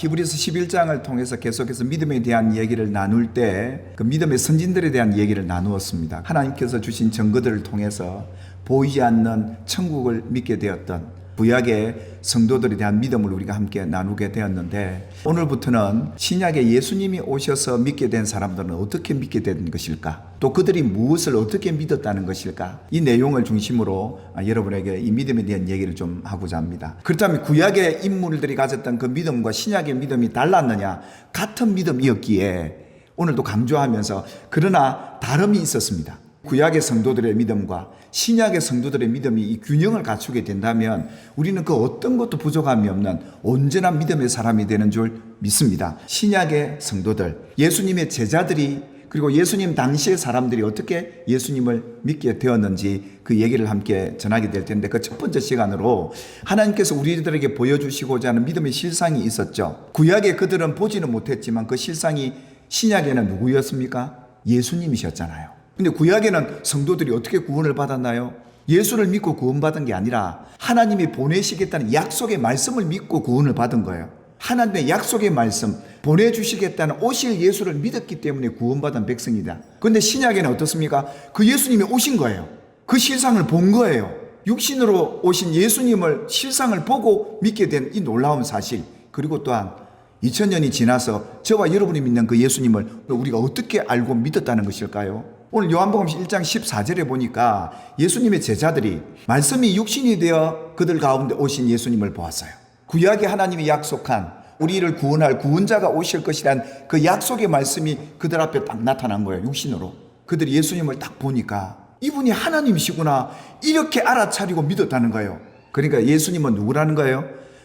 히브리서 11장을 통해서 계속해서 믿음에 대한 얘기를 나눌 때 그 믿음의 선진들에 대한 얘기를 나누었습니다. 하나님께서 주신 증거들을 통해서 보이지 않는 천국을 믿게 되었던 구약의 성도들에 대한 믿음을 우리가 함께 나누게 되었는데 오늘부터는 신약에 예수님이 오셔서 믿게 된 사람들은 어떻게 믿게 된 것일까? 또 그들이 무엇을 어떻게 믿었다는 것일까? 이 내용을 중심으로 아, 여러분에게 이 믿음에 대한 얘기를 좀 하고자 합니다. 그렇다면 구약의 인물들이 가졌던 그 믿음과 신약의 믿음이 달랐느냐? 같은 믿음이었기에 오늘도 강조하면서 그러나 다름이 있었습니다. 구약의 성도들의 믿음과 신약의 성도들의 믿음이 이 균형을 갖추게 된다면 우리는 그 어떤 것도 부족함이 없는 온전한 믿음의 사람이 되는 줄 믿습니다. 신약의 성도들, 예수님의 제자들이 그리고 예수님 당시의 사람들이 어떻게 예수님을 믿게 되었는지 그 얘기를 함께 전하게 될 텐데 그 첫 번째 시간으로 하나님께서 우리들에게 보여주시고자 하는 믿음의 실상이 있었죠. 구약에 그들은 보지는 못했지만 그 실상이 신약에는 누구였습니까? 예수님이셨잖아요. 근데 구약에는 성도들이 어떻게 구원을 받았나요? 예수를 믿고 구원받은 게 아니라 하나님이 보내시겠다는 약속의 말씀을 믿고 구원을 받은 거예요. 하나님의 약속의 말씀, 보내주시겠다는 오실 예수를 믿었기 때문에 구원받은 백성이다. 근데 신약에는 어떻습니까? 그 예수님이 오신 거예요. 그 실상을 본 거예요. 육신으로 오신 예수님을 실상을 보고 믿게 된 이 놀라운 사실. 그리고 또한 2000년이 지나서 저와 여러분이 믿는 그 예수님을 우리가 어떻게 알고 믿었다는 것일까요? 오늘 요한복음 1장 14절에 보니까 예수님의 제자들이 말씀이 육신이 되어 그들 가운데 오신 예수님을 보았어요. 구약의 하나님이 약속한 우리를 구원할 구원자가 오실 것이란 그 약속의 말씀이 그들 앞에 딱 나타난 거예요. 육신으로. 그들이 예수님을 딱 보니까 이분이 하나님이시구나 이렇게 알아차리고 믿었다는 거예요. 그러니까 예수님은 누구라는 거예요?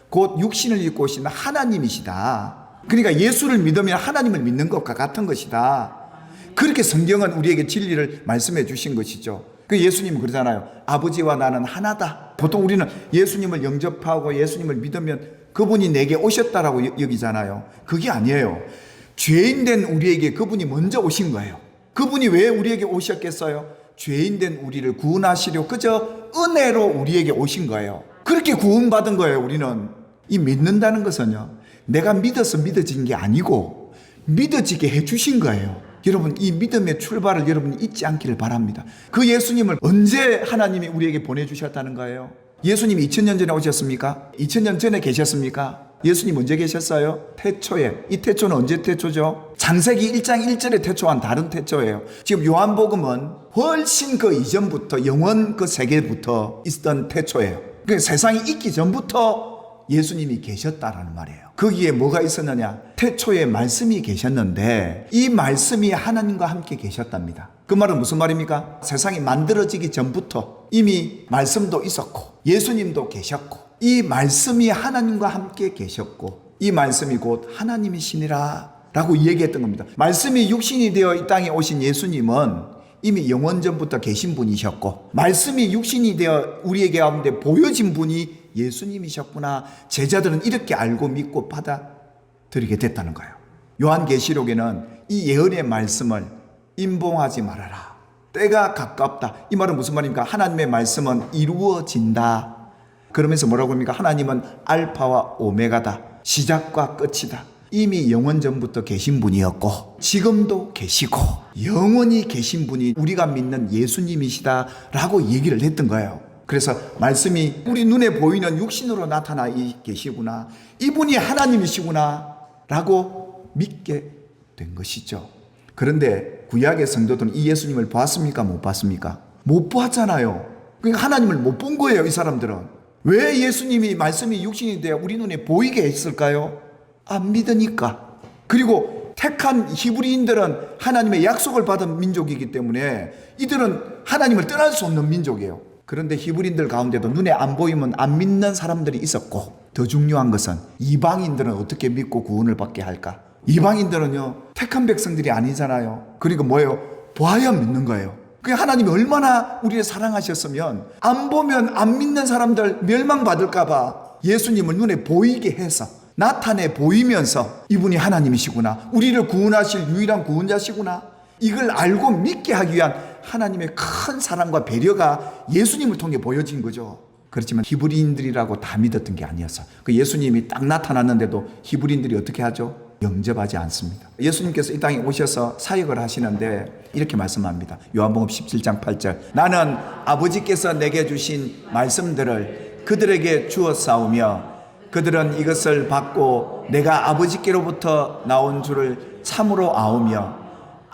곧 육신을 입고 오신 하나님이시다. 그러니까 예수를 믿으면 하나님을 믿는 것과 같은 것이다. 그렇게 성경은 우리에게 진리를 말씀해 주신 것이죠. 그 예수님은 그러잖아요. 아버지와 나는 하나다. 보통 우리는 예수님을 영접하고 예수님을 믿으면 그분이 내게 오셨다라고 여- 여기잖아요. 그게 아니에요. 죄인된 우리에게 그분이 먼저 오신 거예요. 그분이 왜 우리에게 오셨겠어요? 죄인된 우리를 구원하시려 그저 은혜로 우리에게 오신 거예요. 그렇게 구원받은 거예요, 우리는. 이 믿는다는 것은요, 내가 믿어서 믿어진 게 아니고, 믿어지게 해주신 거예요. 여러분, 이 믿음의 출발을 여러분이 잊지 않기를 바랍니다. 그 예수님을 언제 하나님이 우리에게 보내주셨다는 거예요? 예수님이 2000년 전에 오셨습니까? 2000년 전에 계셨습니까? 예수님 언제 계셨어요? 태초에. 이 태초는 언제 태초죠? 장세기 1장 1절의 태초와는 다른 태초예요. 지금 요한복음은 훨씬 그 이전부터 영원 그 세계부터 있었던 태초예요. 그 세상이 있기 전부터 예수님이 계셨다라는 말이에요. 거기에 뭐가 있었느냐? 태초에 말씀이 계셨는데 이 말씀이 하나님과 함께 계셨답니다. 그 말은 무슨 말입니까? 세상이 만들어지기 전부터 이미 말씀도 있었고 예수님도 계셨고 이 말씀이 하나님과 함께 계셨고 이 말씀이 곧 하나님이시니라 라고 얘기했던 겁니다. 말씀이 육신이 되어 이 땅에 오신 예수님은 이미 영원 전부터 계신 분이셨고 말씀이 육신이 되어 우리에게 가운데 보여진 분이 예수님이셨구나. 제자들은 이렇게 알고 믿고 받아들이게 됐다는 거예요. 요한계시록에는 이 예언의 말씀을 임봉하지 말아라. 때가 가깝다. 이 말은 무슨 말입니까? 하나님의 말씀은 이루어진다. 그러면서 뭐라고 합니까? 하나님은 알파와 오메가다. 시작과 끝이다. 이미 영원 전부터 계신 분이었고 지금도 계시고 영원히 계신 분이 우리가 믿는 예수님이시다라고 얘기를 했던 거예요. 그래서 말씀이 우리 눈에 보이는 육신으로 나타나 이- 계시구나. 이분이 하나님이시구나 라고 믿게 된 것이죠. 그런데 구약의 성도들은 이 예수님을 봤습니까? 못 봤습니까? 못 봤잖아요. 그러니까 하나님을 못 본 거예요, 이 사람들은. 왜 예수님이 말씀이 육신이 되어 우리 눈에 보이게 했을까요? 안 믿으니까. 그리고 택한 히브리인들은 하나님의 약속을 받은 민족이기 때문에 이들은 하나님을 떠날 수 없는 민족이에요. 그런데 히브리인들 가운데도 눈에 안 보이면 안 믿는 사람들이 있었고 더 중요한 것은 이방인들은 어떻게 믿고 구원을 받게 할까? 이방인들은요 택한 백성들이 아니잖아요. 그리고 뭐예요? 봐야 믿는 거예요. 그 하나님이 얼마나 우리를 사랑하셨으면 안 보면 안 믿는 사람들 멸망받을까봐 예수님을 눈에 보이게 해서 나타내 보이면서 이분이 하나님이시구나. 우리를 구원하실 유일한 구원자시구나. 이걸 알고 믿게 하기 위한 하나님의 큰 사랑과 배려가 예수님을 통해 보여진 거죠. 그렇지만 히브리인들이라고 다 믿었던 게 아니었어. 그 예수님이 딱 나타났는데도 히브리인들이 어떻게 하죠? 영접하지 않습니다. 예수님께서 이 땅에 오셔서 사역을 하시는데 이렇게 말씀합니다. 요한복음 17장 8절. 나는 아버지께서 내게 주신 말씀들을 그들에게 주어 싸우며 그들은 이것을 받고 내가 아버지께로부터 나온 줄을 참으로 아우며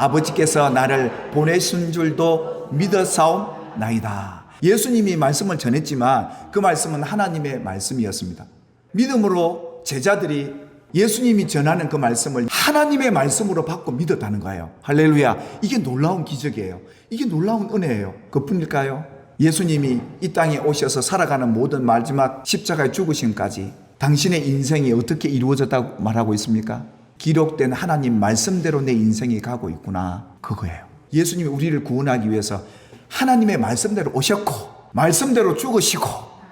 아버지께서 나를 보내신 줄도 믿어 싸움나이다. 예수님이 말씀을 전했지만 그 말씀은 하나님의 말씀이었습니다. 믿음으로 제자들이 예수님이 전하는 그 말씀을 하나님의 말씀으로 받고 믿었다는 거예요. 할렐루야. 이게 놀라운 기적이에요. 이게 놀라운 은혜예요. 그뿐일까요? 예수님이 이 땅에 오셔서 살아가는 모든 마지막 십자가의 죽으심까지 당신의 인생이 어떻게 이루어졌다고 말하고 있습니까? 기록된 하나님 말씀대로 내 인생이 가고 있구나. 그거예요. 예수님이 우리를 구원하기 위해서 하나님의 말씀대로 오셨고, 말씀대로 죽으시고,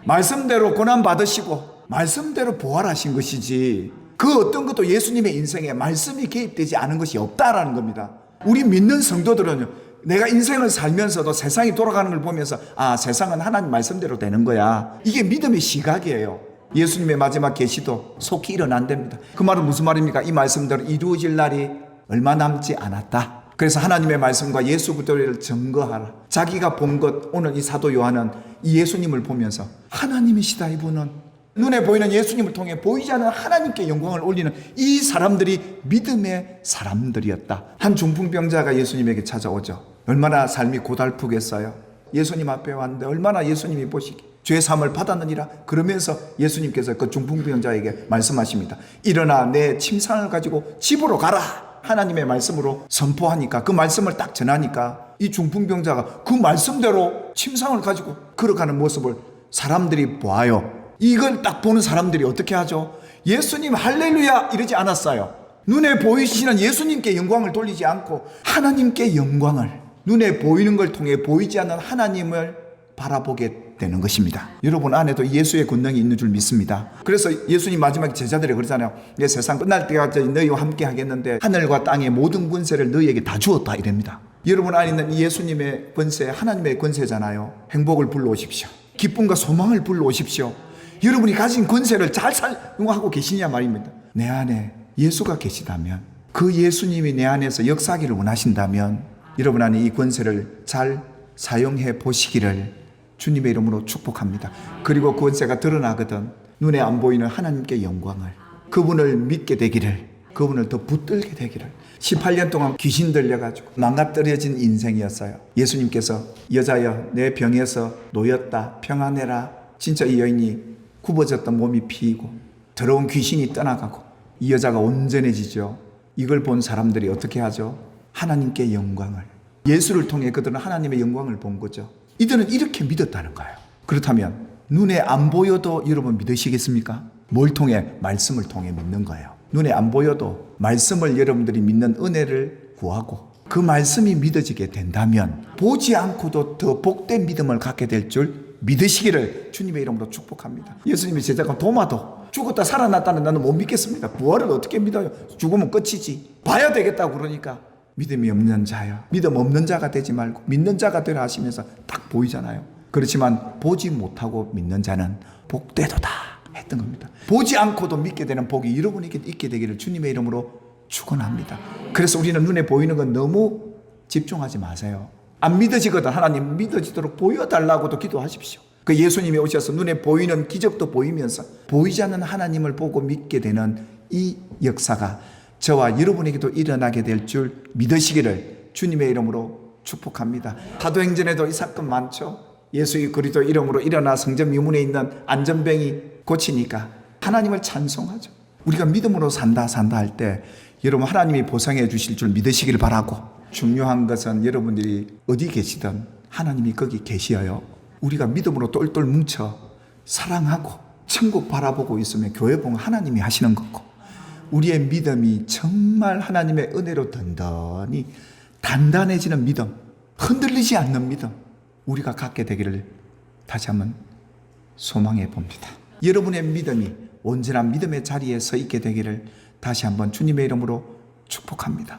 말씀대로 고난 받으시고, 말씀대로 부활하신 것이지. 그 어떤 것도 예수님의 인생에 말씀이 개입되지 않은 것이 없다라는 겁니다. 우리 믿는 성도들은요, 내가 인생을 살면서도 세상이 돌아가는 걸 보면서, 아, 세상은 하나님 말씀대로 되는 거야. 이게 믿음의 시각이에요. 예수님의 마지막 계시도 속히 일어난답니다. 그 말은 무슨 말입니까? 이 말씀대로 이루어질 날이 얼마 남지 않았다. 그래서 하나님의 말씀과 예수 그리스도를 증거하라. 자기가 본 것 오늘 이 사도 요한은 이 예수님을 보면서 하나님이시다 이분은 눈에 보이는 예수님을 통해 보이지 않는 하나님께 영광을 올리는 이 사람들이 믿음의 사람들이었다. 한 중풍병자가 예수님에게 찾아오죠. 얼마나 삶이 고달프겠어요. 예수님 앞에 왔는데 얼마나 예수님이 보시기 죄 사함을 받았느니라 그러면서 예수님께서 그 중풍병자에게 말씀하십니다. 일어나 내 침상을 가지고 집으로 가라. 하나님의 말씀으로 선포하니까 그 말씀을 딱 전하니까 이 중풍병자가 그 말씀대로 침상을 가지고 걸어가는 모습을 사람들이 보아요. 이걸 딱 보는 사람들이 어떻게 하죠? 예수님 할렐루야 이러지 않았어요. 눈에 보이시는 예수님께 영광을 돌리지 않고 하나님께 영광을 눈에 보이는 걸 통해 보이지 않는 하나님을 바라보게 되는 것입니다. 여러분 안에도 예수의 권능이 있는 줄 믿습니다. 그래서 예수님 마지막 제자들이 그러잖아요. 내 세상 끝날 때까지 너희와 함께 하겠는데 하늘과 땅의 모든 권세를 너희에게 다 주었다 이랍니다. 여러분 안에 있는 이 예수님의 권세, 하나님의 권세잖아요. 행복을 불러오십시오. 기쁨과 소망을 불러오십시오. 여러분이 가진 권세를 잘 사용하고 계시냐 말입니다. 내 안에 예수가 계시다면 그 예수님이 내 안에서 역사하기를 원하신다면 여러분 안에 이 권세를 잘 사용해 보시기를 주님의 이름으로 축복합니다. 그리고 그 권세가 드러나거든 눈에 안 보이는 하나님께 영광을 그분을 믿게 되기를 그분을 더 붙들게 되기를 18년 동안 귀신 들려가지고 망가뜨려진 인생이었어요. 예수님께서 여자여 내 병에서 놓였다 평안해라 진짜 이 여인이 굽어졌던 몸이 피이고 더러운 귀신이 떠나가고 이 여자가 온전해지죠. 이걸 본 사람들이 어떻게 하죠? 하나님께 영광을 예수를 통해 그들은 하나님의 영광을 본 거죠. 이들은 이렇게 믿었다는 거예요. 그렇다면 눈에 안 보여도 여러분 믿으시겠습니까? 뭘 통해? 말씀을 통해 믿는 거예요. 눈에 안 보여도 말씀을 여러분들이 믿는 은혜를 구하고 그 말씀이 믿어지게 된다면 보지 않고도 더 복된 믿음을 갖게 될 줄 믿으시기를 주님의 이름으로 축복합니다. 예수님의 제자가 도마도 죽었다 살아났다는 나는 못 믿겠습니다. 부활을 어떻게 믿어요? 죽으면 끝이지. 봐야 되겠다고 그러니까 믿음이 없는 자야. 믿음 없는 자가 되지 말고 믿는 자가 되라 하시면서 딱 보이잖아요. 그렇지만 보지 못하고 믿는 자는 복되도다 했던 겁니다. 보지 않고도 믿게 되는 복이 여러분에게 있게 되기를 주님의 이름으로 축원합니다. 그래서 우리는 눈에 보이는 건 너무 집중하지 마세요. 안 믿어지거든 하나님 믿어지도록 보여달라고도 기도하십시오. 그 예수님이 오셔서 눈에 보이는 기적도 보이면서 보이지 않는 하나님을 보고 믿게 되는 이 역사가 저와 여러분에게도 일어나게 될 줄 믿으시기를 주님의 이름으로 축복합니다. 사도행전에도 이 사건 많죠. 예수의 그리스도 이름으로 일어나 성전 미문에 있는 안전병이 고치니까 하나님을 찬송하죠. 우리가 믿음으로 산다 산다 할 때 여러분 하나님이 보상해 주실 줄 믿으시길 바라고 중요한 것은 여러분들이 어디 계시든 하나님이 거기 계시어요. 우리가 믿음으로 똘똘 뭉쳐 사랑하고 천국 바라보고 있으면 교회 봉 하나님이 하시는 거고 우리의 믿음이 정말 하나님의 은혜로 든든히 단단해지는 믿음, 흔들리지 않는 믿음, 우리가 갖게 되기를 다시 한번 소망해 봅니다. 여러분의 믿음이 온전한 믿음의 자리에 서 있게 되기를 다시 한번 주님의 이름으로 축복합니다.